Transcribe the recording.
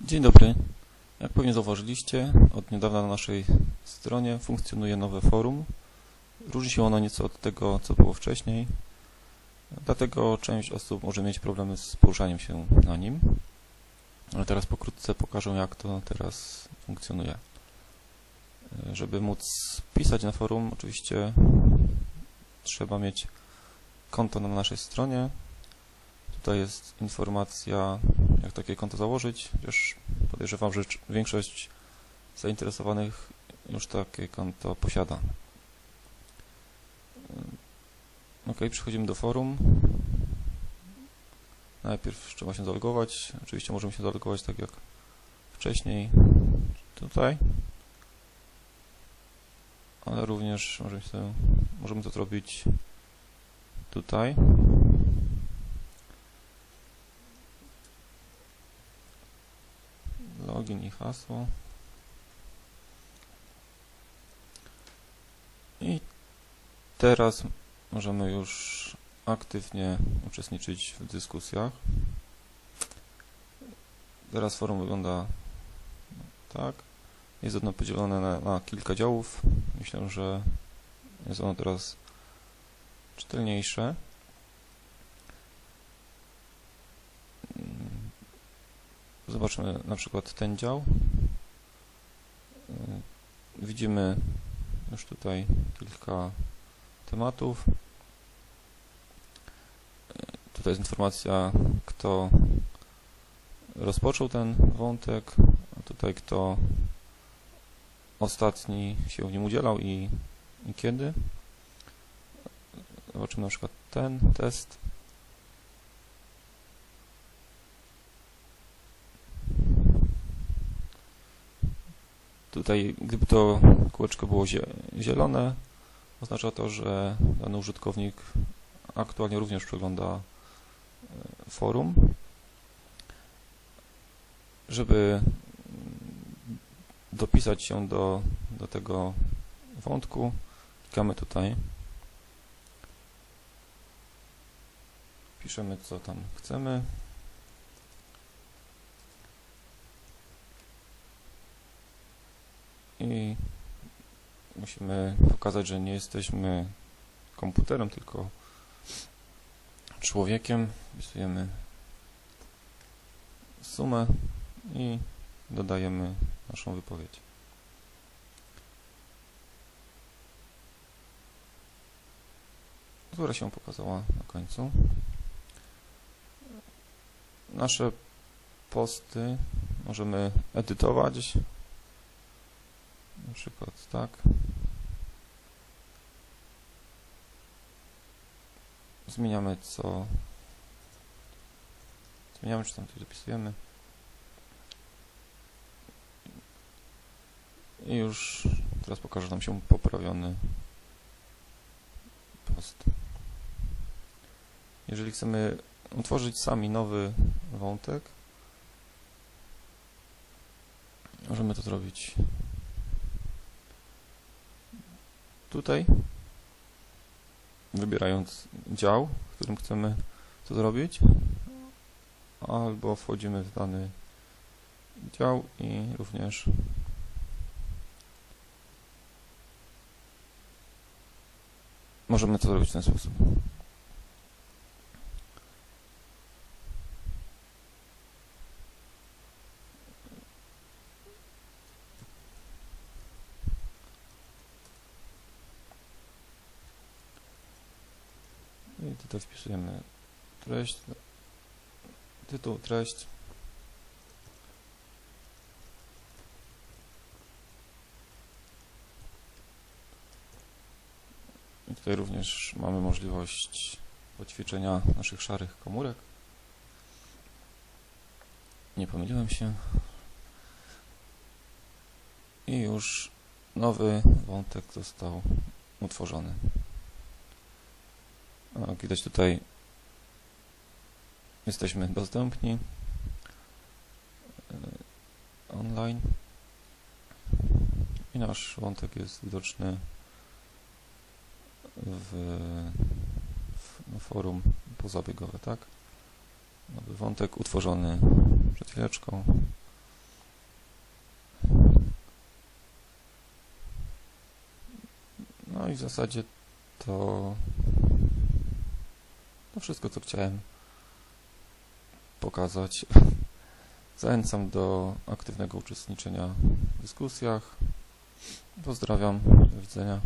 Dzień dobry. Jak pewnie zauważyliście, od niedawna na naszej stronie funkcjonuje nowe forum. Różni się ono nieco od tego, co było wcześniej. Dlatego część osób może mieć problemy z poruszaniem się na nim. Ale teraz pokrótce pokażę, jak to teraz funkcjonuje. Żeby móc pisać na forum, oczywiście trzeba mieć konto na naszej stronie. Tutaj jest informacja, jak takie konto założyć, chociaż podejrzewam, że większość zainteresowanych już takie konto posiada. Ok, przechodzimy do forum. Najpierw trzeba się zalogować. Oczywiście możemy się zalogować tak jak wcześniej tutaj, ale również możemy, sobie, możemy to zrobić tutaj. Login i hasło. I teraz możemy już aktywnie uczestniczyć w dyskusjach. Teraz forum wygląda tak. Jest ono podzielone na, na kilka działów. Myślę, że jest ono teraz czytelniejsze. Zobaczmy na przykład ten dział. Widzimy już tutaj kilka tematów. Tutaj jest informacja, kto rozpoczął ten wątek, a tutaj kto ostatni się w nim udzielał i, i kiedy. Zobaczymy na przykład ten test. Tutaj, gdyby to kółeczko było zielone, oznacza to, że dany użytkownik aktualnie również przegląda forum. Żeby dopisać się do, do tego wątku, klikamy tutaj. Piszemy, co tam chcemy. I musimy pokazać, że nie jesteśmy komputerem, tylko człowiekiem. Wpisujemy sumę i dodajemy naszą wypowiedź. która się pokazała na końcu. Nasze posty możemy edytować. Na przykład tak. Zmieniamy co. Zmieniamy, czy tam coś dopisujemy. I już teraz pokaże nam się poprawiony post. Jeżeli chcemy utworzyć sami nowy wątek, możemy to zrobić tutaj, wybierając dział, w którym chcemy to zrobić, albo wchodzimy w dany dział i również możemy to zrobić w ten sposób. I tutaj wpisujemy treść, tytuł, treść. I tutaj również mamy możliwość poćwiczenia naszych szarych komórek. Nie pomyliłem się. I już nowy wątek został utworzony. O, widać tutaj jesteśmy dostępni e, online i nasz wątek jest widoczny w, w forum pozabiegowe, tak? Nowy wątek utworzony przed chwileczką. No i w zasadzie to to wszystko, co chciałem pokazać. Zachęcam do aktywnego uczestniczenia w dyskusjach. Pozdrawiam. Do widzenia.